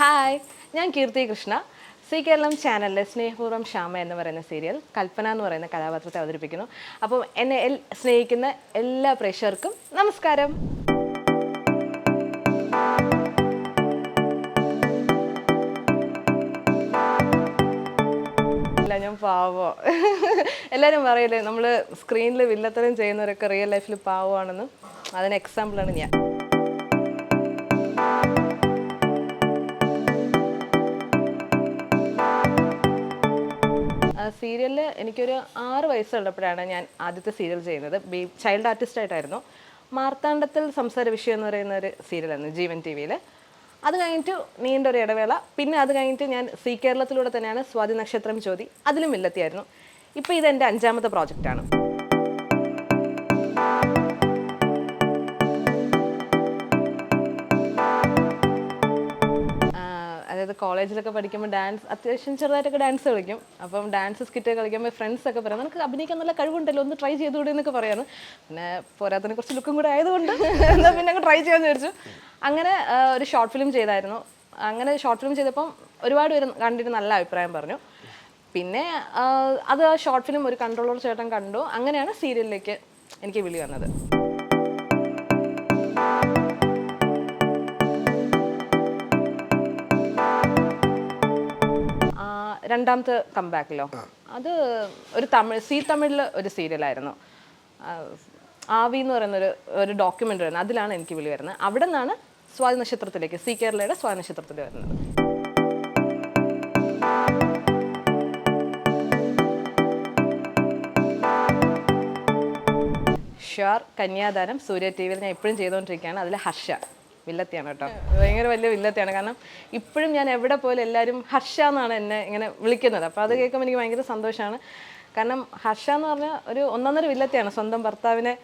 Hi ഞാൻ കീർത്തി Krishna. C Keralam ചാനലിലെ സ്നേഹപൂർവം ശ്യാമ എന്ന് പറയുന്ന സീരിയൽ കൽപ്പന എന്ന് പറയുന്ന കഥാപാത്രത്തെ അവതരിപ്പിക്കുന്നു. അപ്പം എന്നെ സ്നേഹിക്കുന്ന എല്ലാ പ്രേക്ഷകർക്കും നമസ്കാരം. ഞാൻ പാവോ? എല്ലാവരും പറയില്ലേ നമ്മൾ സ്ക്രീനിൽ വില്ലത്തരം ചെയ്യുന്നവരൊക്കെ റിയൽ ലൈഫിൽ പാവമാണെന്ന്. അതിന് എക്സാമ്പിളാണ് ഞാൻ. സീരിയലിൽ എനിക്കൊരു ആറ് വയസ്സുള്ളപ്പോഴാണ് ഞാൻ ആദ്യത്തെ സീരിയൽ ചെയ്യുന്നത്. ബേ ചൈൽഡ് ആർട്ടിസ്റ്റ് ആയിട്ടായിരുന്നു. മാർത്താണ്ഡത്തിൽ സംസാര വിഷയം എന്ന് പറയുന്ന ഒരു സീരിയലായിരുന്നു ജീവൻ ടി വിയിൽ അത് കഴിഞ്ഞിട്ട് നീണ്ടൊരു ഇടവേള. പിന്നെ അത് കഴിഞ്ഞിട്ട് ഞാൻ സി കേരളത്തിലൂടെ തന്നെയാണ് സ്വാതി നക്ഷത്രം ചോദി അതിലും ഇല്ലെത്തിയായിരുന്നു ഇപ്പോൾ ഇത് എന്റെ അഞ്ചാമത്തെ പ്രോജക്റ്റാണ്. കോളേജിലൊക്കെ പഠിക്കുമ്പോൾ ഡാൻസ് അത്യാവശ്യം ചെറുതായിട്ടൊക്കെ ഡാൻസ് കളിക്കും. അപ്പം ഡാൻസ് സ്കിറ്റ് കളിക്കുമ്പോൾ ഫ്രണ്ട്സ് ഒക്കെ പറയാം നമുക്ക് അഭിനയിക്കാൻ നല്ല കഴിവുണ്ടല്ലോ ഒന്ന് ട്രൈ ചെയ്തുകൂടെ എന്നൊക്കെ പറയാറ് പിന്നെ പോരാത്തതിനെ കുറച്ച് ലുക്കും കൂടെ ആയതുകൊണ്ട് എന്നാൽ പിന്നെ അങ്ങ് ട്രൈ ചെയ്യാമെന്ന് വിചാരിച്ചു. അങ്ങനെ ഒരു ഷോർട്ട് ഫിലിം ചെയ്തായിരുന്നു. അങ്ങനെ ഷോർട്ട് ഫിലിം ചെയ്തപ്പം ഒരുപാട് പേര് കണ്ടിട്ട് നല്ല അഭിപ്രായം പറഞ്ഞു. പിന്നെ അത് ആ ഷോർട്ട് ഫിലിം ഒരു കൺട്രോളർ ചേട്ടൻ കണ്ടു. അങ്ങനെയാണ് സീരിയലിലേക്ക് എനിക്ക് വിളി വന്നത്. രണ്ടാമത്തെ കംബാക്കിലോ അത് ഒരു തമിഴ് സീ തമിഴിൽ ഒരു സീരിയലായിരുന്നു ആവി എന്ന് പറയുന്ന ഒരു ഒരു ഡോക്യുമെന്ററി വരുന്നത് അതിലാണ് എനിക്ക് വിളി വരുന്നത്. അവിടെ നിന്നാണ് സ്വാതി നക്ഷത്രത്തിലേക്ക് സി കേരളയുടെ സ്വാതി നക്ഷത്രത്തിൽ വരുന്നത്. ഷുവർ കന്യാദാനം സൂര്യ ടി വിയിൽ ഞാൻ ഇപ്പോഴും ചെയ്തുകൊണ്ടിരിക്കുകയാണ്. അതിൽ ഹർഷ. വില്ലത്തിയാണ് കേട്ടോ. ഭയങ്കര വലിയ വില്ലത്തിയാണ്. കാരണം ഇപ്പോഴും ഞാൻ എവിടെ പോലും എല്ലാവരും ഹർഷ എന്നാണ് എന്നെ ഇങ്ങനെ വിളിക്കുന്നത്. അപ്പോൾ അത് കേൾക്കുമ്പോൾ എനിക്ക് ഭയങ്കര സന്തോഷമാണ് കാരണം ഹർഷ എന്ന് പറഞ്ഞാൽ ഒരു ഒന്നൊന്നര വില്ലത്തിയാണ് സ്വന്തം ഭർത്താവിനെ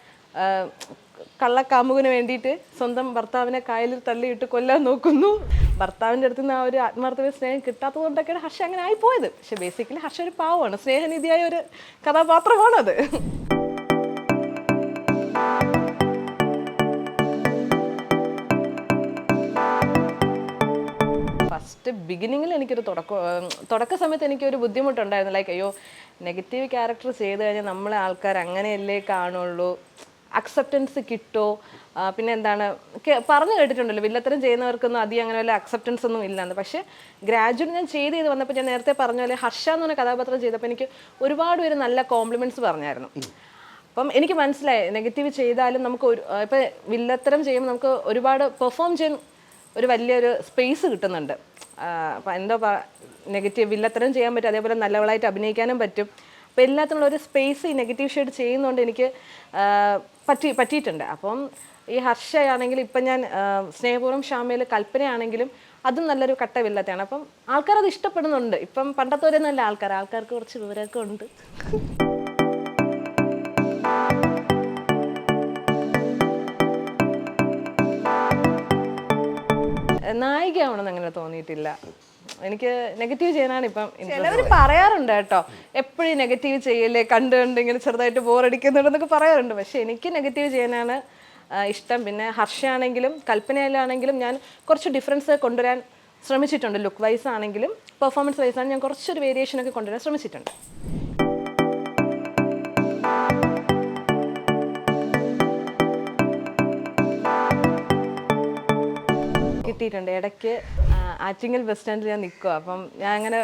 കള്ളക്കാമുകിന് വേണ്ടിയിട്ട് സ്വന്തം ഭർത്താവിനെ കായലിൽ തള്ളിയിട്ട് കൊല്ലാൻ നോക്കുന്നു. ഭർത്താവിന്റെ അടുത്ത് നിന്ന് ആ ഒരു ആത്മാർത്ഥമായ സ്നേഹം കിട്ടാത്തത് കൊണ്ടൊക്കെയാണ് ഹർഷ അങ്ങനെ ആയിപ്പോയത് പക്ഷെ ബേസിക്കലി ഹർഷ ഒരു പാവമാണ്. സ്നേഹനിധിയായ ഒരു കഥാപാത്രമാണത്. ഫസ്റ്റ് ബിഗിനിങ്ങിൽ എനിക്കൊരു തുടക്കം തുടക്ക സമയത്ത് എനിക്കൊരു ബുദ്ധിമുട്ടുണ്ടായിരുന്നു. ലൈക്ക് അയ്യോ നെഗറ്റീവ് ക്യാരക്ടർ ചെയ്ത് കഴിഞ്ഞാൽ നമ്മളെ ആൾക്കാർ അങ്ങനെയല്ലേ കാണുള്ളൂ. അക്സെപ്റ്റൻസ് കിട്ടോ? പിന്നെ എന്താണ്? പറഞ്ഞു കേട്ടിട്ടുണ്ടല്ലോ വില്ലത്തരം ചെയ്യുന്നവർക്കൊന്നും അധികം അങ്ങനെ വല്ല അക്സെപ്റ്റൻസ് ഒന്നും ഇല്ലാന്ന്. പക്ഷേ ഗ്രാജുവൽ ഞാൻ ചെയ്ത് ചെയ്ത് വന്നപ്പോൾ ഞാൻ നേരത്തെ പറഞ്ഞ പോലെ ഹർഷ എന്ന് പറഞ്ഞ കഥാപാത്രം ചെയ്തപ്പോൾ എനിക്ക് ഒരുപാട് പേര് നല്ല കോംപ്ലിമെന്റ്സ് പറഞ്ഞായിരുന്നു. അപ്പം എനിക്ക് മനസ്സിലായി നെഗറ്റീവ് ചെയ്താലും നമുക്ക് ഒരു ഇപ്പം വില്ലത്തരം ചെയ്യുമ്പോൾ നമുക്ക് ഒരുപാട് പെർഫോം ചെയ്യാൻ ഒരു വലിയൊരു സ്പേസ് കിട്ടുന്നുണ്ട്. എന്തോ നെഗറ്റീവ് വില്ലത്തരം ചെയ്യാൻ പറ്റും അതേപോലെ നല്ലവളായിട്ട് അഭിനയിക്കാനും പറ്റും. അപ്പോൾ എല്ലാത്തിനുള്ള ഒരു സ്പേസ് ഈ നെഗറ്റീവ് ഷെയ്ഡ് ചെയ്യുന്നതുകൊണ്ട് എനിക്ക് പറ്റി പറ്റിയിട്ടുണ്ട്. അപ്പം ഈ ഹർഷയാണെങ്കിലും ഇപ്പം ഞാൻ സ്നേഹപൂർവം ഷാമയിൽ കൽപ്പനയാണെങ്കിലും അതും നല്ലൊരു കട്ട വില്ലത്തെയാണ് അപ്പം ആൾക്കാർ അത് ഇഷ്ടപ്പെടുന്നുണ്ട്. ഇപ്പം പണ്ടത്തെ നല്ല ആൾക്കാർ ആൾക്കാർക്ക് കുറച്ച് വിവരമൊക്കെ ഉണ്ട്. നായികയാവണമെന്ന് അങ്ങനെ തോന്നിയിട്ടില്ല. എനിക്ക് നെഗറ്റീവ് ചെയ്യാനാണ് ഇപ്പം ചിലവർ പറയാറുണ്ട് കേട്ടോ എപ്പോഴും നെഗറ്റീവ് ചെയ്യല്ലേ? കണ്ട് കണ്ട് ഇങ്ങനെ ചെറുതായിട്ട് ബോറടിക്കുന്നുണ്ടെന്നൊക്കെ പറയാറുണ്ട്. പക്ഷെ എനിക്ക് നെഗറ്റീവ് ചെയ്യാനാണ് ഇഷ്ടം. പിന്നെ ഹർഷയാണെങ്കിലും കൽപ്പനയിലാണെങ്കിലും ഞാൻ കുറച്ച് ഡിഫറൻസ് കൊണ്ടുവരാൻ ശ്രമിച്ചിട്ടുണ്ട്. ലുക്ക് വൈസ് ആണെങ്കിലും പെർഫോമൻസ് വൈസ് ആണ് ഞാൻ കുറച്ചൊരു വേരിയേഷൻ ഒക്കെ കൊണ്ടുവരാൻ ശ്രമിച്ചിട്ടുണ്ട്. കിട്ടിയിട്ടുണ്ട്. ഇടയ്ക്ക് ആറ്റിങ്ങൽ ബസ് സ്റ്റാൻഡിൽ ഞാൻ നിൽക്കുക അപ്പം ഞാൻ അങ്ങനെ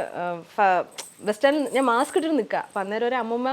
ബസ് സ്റ്റാൻഡിൽ ഞാൻ മാസ്ക് ഇട്ടിട്ട് നിൽക്കുക അപ്പം അന്നേരം ഒരു അമ്മമ്മ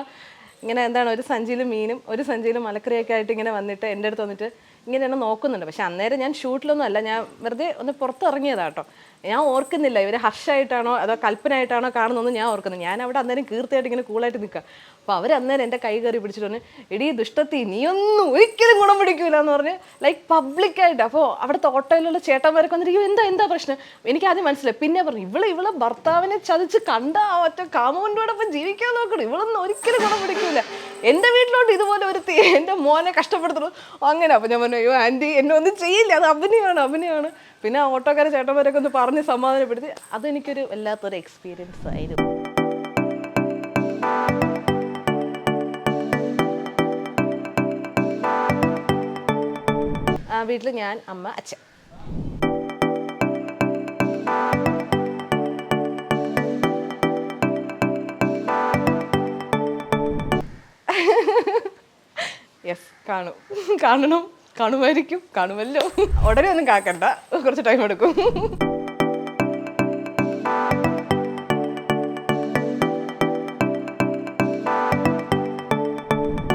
ഇങ്ങനെ എന്താണ് ഒരു സഞ്ചിയിൽ മീനും ഒരു സഞ്ചിയിൽ മലക്കറിയൊക്കെ ആയിട്ട് ഇങ്ങനെ വന്നിട്ട് എന്റെ അടുത്ത് വന്നിട്ട് ഇങ്ങനെ എന്നെ നോക്കുന്നുണ്ട്. പക്ഷെ അന്നേരം ഞാൻ ഷൂട്ടിലൊന്നും അല്ല. ഞാൻ വെറുതെ ഒന്ന് പുറത്തിറങ്ങിയതാട്ടോ ഞാൻ ഓർക്കുന്നില്ല ഇവർ ഹർഷായിട്ടാണോ അതോ കൽപ്പനായിട്ടാണോ കാണുന്നതെന്ന് ഞാൻ ഓർക്കുന്നത് ഞാൻ അവിടെ അന്നേരം കീർത്തിയായിട്ട് ഇങ്ങനെ കൂളായിട്ട് നിൽക്കുക. അപ്പോൾ അവർ അന്നേരം എന്റെ കൈ കയറി പിടിച്ചിട്ട് എടീ ദുഷ്ടത്തി നീയൊന്നും ഒരിക്കലും ഗുണം പിടിക്കൂല എന്ന് പറഞ്ഞ് ലൈക്ക് പബ്ലിക്കായിട്ട് അപ്പോൾ അവിടുത്തെ ഓട്ടോയിലുള്ള ചേട്ടന്മാരൊക്കെ വന്നിട്ട് എന്താ എന്താ പ്രശ്നം? എനിക്ക് ആദ്യം മനസ്സിലായി. പിന്നെ പറഞ്ഞു ഇവൾ ഇവളെ ഭർത്താവിനെ ചതിച്ച് കണ്ട ഒറ്റ കാമോണ്ടോടൊപ്പം ജീവിക്കാൻ നോക്കണം. ഇവളൊന്നും ഒരിക്കലും ഗുണം പിടിക്കൂല. എന്റെ വീട്ടിലോട്ട് ഇതുപോലെ ഒരു എന്റെ മോനെ കഷ്ടപ്പെടുത്തുന്നു. അങ്ങനെ അപ്പം ഞാൻ പറഞ്ഞു അയ്യോ ആന്റി എന്നെ ഒന്നും ചെയ്യില്ല. അത് അഭിനയമാണ് അഭിനയമാണ് പിന്നെ ആ ഓട്ടോക്കാരെ ചേട്ടന്മാരൊക്കെ ഒന്ന് പറഞ്ഞ് സമാധാനപ്പെടുത്തി. അതെനിക്കൊരു വല്ലാത്തൊരു എക്സ്പീരിയൻസ് ആയിരുന്നു. വീട്ടിൽ ഞാൻ അമ്മ അച്ഛൻ. കാണും. കാണണം. കാണുമായിരിക്കും. കാണുമല്ലോ. ഉടനെ ഒന്നും കാക്കണ്ട. കുറച്ച് ടൈം എടുക്കും.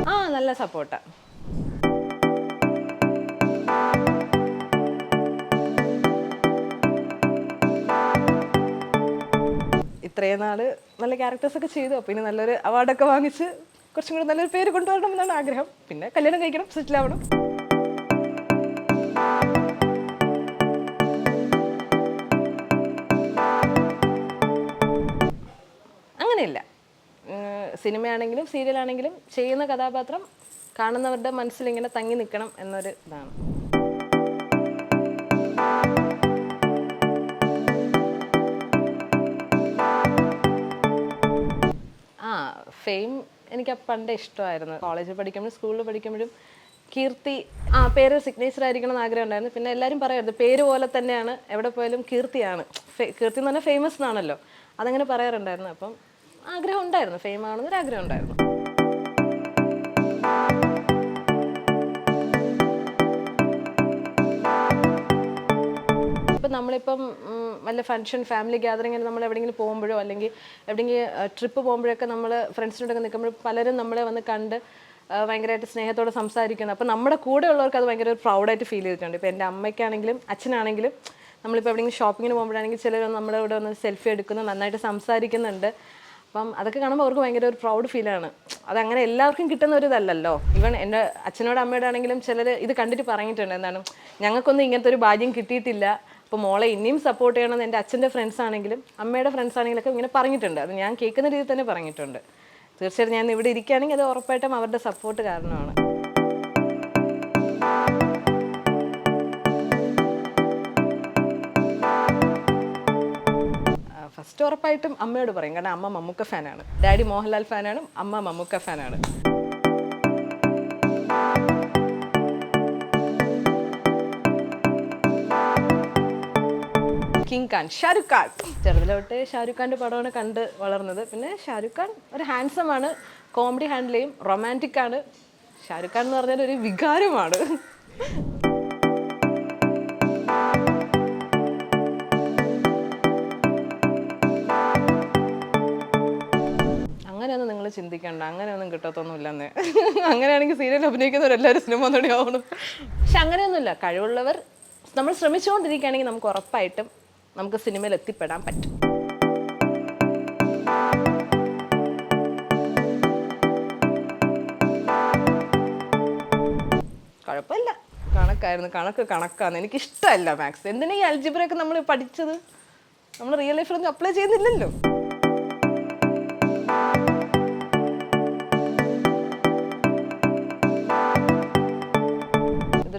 ആ നല്ല സപ്പോർട്ടാ ഇത്രയും നാൾ നല്ല ക്യാരക്ടേഴ്സ് ഒക്കെ ചെയ്തു. അപ്പോൾ ഇനി നല്ലൊരു അവാർഡൊക്കെ വാങ്ങിച്ച് കുറച്ചും കൂടി നല്ലൊരു പേര് കൊണ്ടുവരണം എന്നാണ് ആഗ്രഹം. പിന്നെ കല്യാണം കഴിക്കണം സെറ്റിൽ ആവണം അങ്ങനെയില്ല സിനിമയാണെങ്കിലും സീരിയലാണെങ്കിലും ചെയ്യുന്ന കഥാപാത്രം കാണുന്നവരുടെ മനസ്സിൽ ഇങ്ങനെ തങ്ങി നിൽക്കണം എന്നൊരു ഇതാണ്. ആ ഫെയിം എനിക്ക് പണ്ട് ഇഷ്ടമായിരുന്നു. കോളേജിൽ പഠിക്കുമ്പോഴും സ്കൂളിൽ പഠിക്കുമ്പോഴും കീർത്തി ആ പേര് സിഗ്നേച്ചർ ആയിരിക്കണം എന്ന് ആഗ്രഹം ഉണ്ടായിരുന്നു. പിന്നെ എല്ലാവരും പറയാറുണ്ട് പേര് പോലെ തന്നെയാണ് എവിടെ പോയാലും കീർത്തിയാണ്. ഫെ- കീർത്തി എന്ന് പറഞ്ഞാൽ ഫേമസ് ആണല്ലോ അതങ്ങനെ പറയാറുണ്ടായിരുന്നു. അപ്പം ആഗ്രഹം ഉണ്ടായിരുന്നു ഫെയിം ആണെന്നൊരു ആഗ്രഹം ഉണ്ടായിരുന്നു. നമ്മളിപ്പം വല്ല ഫംഗ്ഷൻ ഫാമിലി ഗ്യാതറിങ്ങിൽ നമ്മൾ എവിടെയെങ്കിലും പോകുമ്പോഴോ അല്ലെങ്കിൽ എവിടെയെങ്കിലും ട്രിപ്പ് പോകുമ്പോഴൊക്കെ നമ്മൾ ഫ്രണ്ട്സിനോടൊക്കെ നിൽക്കുമ്പോൾ പലരും നമ്മളെ വന്ന് കണ്ട് ഭയങ്കരമായിട്ട് സ്നേഹത്തോടെ സംസാരിക്കുന്നു. അപ്പം നമ്മുടെ കൂടെ ഉള്ളവർക്ക് അത് ഭയങ്കര ഒരു പ്രൗഡായിട്ട് ഫീൽ ചെയ്തിട്ടുണ്ട്. ഇപ്പോൾ എന്റെ അമ്മയ്ക്കാണെങ്കിലും അച്ഛനാണെങ്കിലും നമ്മളിപ്പോൾ എവിടെയെങ്കിലും ഷോപ്പിങ്ങിന് പോകുമ്പോഴാണെങ്കിൽ ചിലർ നമ്മുടെ ഇവിടെ വന്ന് സെൽഫി എടുക്കുന്നു നന്നായിട്ട് സംസാരിക്കുന്നുണ്ട്. അപ്പം അതൊക്കെ കാണുമ്പോൾ അവർക്ക് ഭയങ്കര ഒരു പ്രൗഡ് ഫീലാണ് അതങ്ങനെ എല്ലാവർക്കും കിട്ടുന്ന ഒരു ഇതല്ലല്ലോ. എന്റെ അച്ഛനോട് അമ്മയോടാണെങ്കിലും ചിലർ ഇത് കണ്ടിട്ട് പറഞ്ഞിട്ടുണ്ട്. എന്താണ് ഞങ്ങൾക്കൊന്നും ഇങ്ങനത്തെ ഒരു ഭാഗ്യം കിട്ടിയിട്ടില്ല. അപ്പോൾ മോളെ ഇനിയും സപ്പോർട്ട് ചെയ്യണമെന്ന് എന്റെ അച്ഛന്റെ ഫ്രണ്ട്സ് ആണെങ്കിലും അമ്മയുടെ ഫ്രണ്ട്സ് ആണെങ്കിലും ഒക്കെ ഇങ്ങനെ പറഞ്ഞിട്ടുണ്ട്. അത് ഞാൻ കേൾക്കുന്ന രീതിയിൽ തന്നെ പറഞ്ഞിട്ടുണ്ട്. തീർച്ചയായിട്ടും ഞാൻ ഇവിടെ ഇരിക്കുകയാണെങ്കിൽ അത് ഉറപ്പായിട്ടും അവരുടെ സപ്പോർട്ട് കാരണമാണ്. ഫസ്റ്റ് ഉറപ്പായിട്ടും അമ്മയോട് പറയും. കാരണം അമ്മ മമ്മൂക്ക ഫാനാണ് ഡാഡി മോഹൻലാൽ ഫാനാണ് അമ്മ മമ്മൂക്ക ഫാനാണ് കിങ് ഖാൻ ഷാരുഖ് ഖാൻ ചെറുതിലോട്ട് ഷാരുഖ് ഖാന്റെ പടമാണ് കണ്ട് വളർന്നത്. പിന്നെ ഷാരുഖ് ഖാൻ ഒരു ഹാൻസം ആണ് കോമഡി ഹാൻഡിൽ ചെയ്യും റൊമാന്റിക് ആണ്. ഷാരുഖ് ഖാൻ എന്ന് പറഞ്ഞാൽ ഒരു വികാരമാണ്. അങ്ങനെയൊന്നും നിങ്ങൾ ചിന്തിക്കണ്ട. അങ്ങനെയൊന്നും കിട്ടത്തൊന്നുമില്ലെന്ന്. അങ്ങനെയാണെങ്കിൽ സീരിയൽ അഭിനയിക്കുന്നവരെല്ലാവരും സിനിമ തുടങ്ങിയാവണം പക്ഷെ അങ്ങനെയൊന്നുമില്ല. കഴിവുള്ളവർ നമ്മൾ ശ്രമിച്ചുകൊണ്ടിരിക്കുകയാണെങ്കിൽ നമുക്ക് ഉറപ്പായിട്ടും നമുക്ക് സിനിമയിൽ എത്തിപ്പെടാൻ പറ്റും. കുഴപ്പമില്ല. കണക്കായിരുന്നു. കണക്ക് കണക്കാന്ന്. എനിക്ക് ഇഷ്ടമല്ല മാത്സ്. എന്തിനാ ഈ അൽജിബ്രയൊക്കെ നമ്മൾ പഠിച്ചത്? നമ്മൾ റിയൽ ലൈഫിലൊന്നും അപ്ലൈ ചെയ്യുന്നില്ലല്ലോ.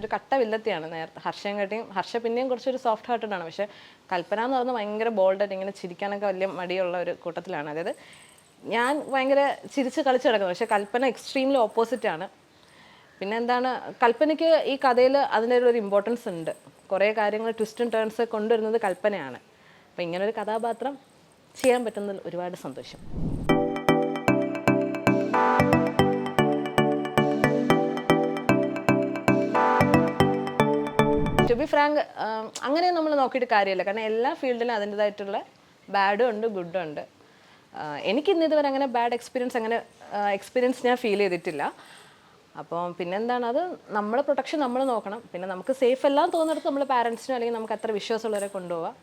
ഇതൊരു കട്ട വില്ലത്തെയാണ് നേരത്തെ. കട്ടിയും ഹർഷ പിന്നെയും കുറച്ചൊരു സോഫ്റ്റ് ഹാർട്ടഡാണ് പക്ഷേ കൽപ്പന എന്ന് പറയുന്നത് ഭയങ്കര ബോൾഡായിട്ട് ഇങ്ങനെ ചിരിക്കാനൊക്കെ വലിയ മടിയുള്ള ഒരു കൂട്ടത്തിലാണ്. അതായത് ഞാൻ ഭയങ്കര ചിരിച്ച് കളിച്ചു കിടക്കുന്നത് പക്ഷേ കൽപ്പന എക്സ്ട്രീംലി ഓപ്പോസിറ്റ് ആണ്. പിന്നെ എന്താണ് കൽപ്പനയ്ക്ക് ഈ കഥയിൽ അതിന്റെ ഒരു ഇമ്പോർട്ടൻസ് ഉണ്ട്. കുറേ കാര്യങ്ങൾ ട്വിസ്റ്റും ടേൺസ് കൊണ്ടുവരുന്നത് കൽപ്പനയാണ്. അപ്പം ഇങ്ങനൊരു കഥാപാത്രം ചെയ്യാൻ പറ്റുന്നതിൽ ഒരുപാട് സന്തോഷം. ടു ബി ഫ്രാങ്ക് അങ്ങനെ നമ്മൾ നോക്കിയിട്ട് കാര്യമില്ല. കാരണം എല്ലാ ഫീൽഡിലും അതിന്റെതായിട്ടുള്ള ബാഡും ഉണ്ട് ഗുഡും ഉണ്ട്. എനിക്ക് ഇന്ന് ഇതുവരെ അങ്ങനെ ബാഡ് എക്സ്പീരിയൻസ് അങ്ങനെ എക്സ്പീരിയൻസ് ഞാൻ ഫീൽ ചെയ്തിട്ടില്ല. അപ്പോൾ പിന്നെന്താണ്? അത് നമ്മളെ പ്രൊട്ടക്ഷൻ നമ്മൾ നോക്കണം. പിന്നെ നമുക്ക് സേഫ് എല്ലാം തോന്നിടത്ത് നമ്മൾ പാരൻസിനോ അല്ലെങ്കിൽ നമുക്ക് അത്ര വിശ്വാസമുള്ളവരെ കൊണ്ടുപോവാം.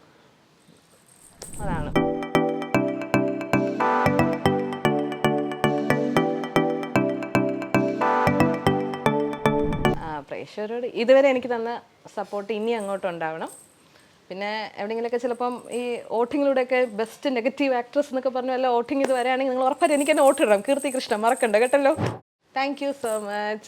പ്രേക്ഷകരോട് ഇതുവരെ എനിക്ക് തന്ന സപ്പോർട്ട് ഇനി അങ്ങോട്ട് ഉണ്ടാവണം. പിന്നെ എവിടെയെങ്കിലുമൊക്കെ ചിലപ്പം ഈ വോട്ടിങ്ങിലൂടെയൊക്കെ ബെസ്റ്റ് നെഗറ്റീവ് ആക്ട്രസ് എന്നൊക്കെ പറഞ്ഞു അല്ല ഓട്ടിങ് ഇത് വരാണെങ്കിൽ നിങ്ങൾ ഉറപ്പായിട്ട് എനിക്ക് തന്നെ ഇടാം കീർത്തി കൃഷ്ണ മറക്കണ്ട കേട്ടല്ലോ. Thank you so much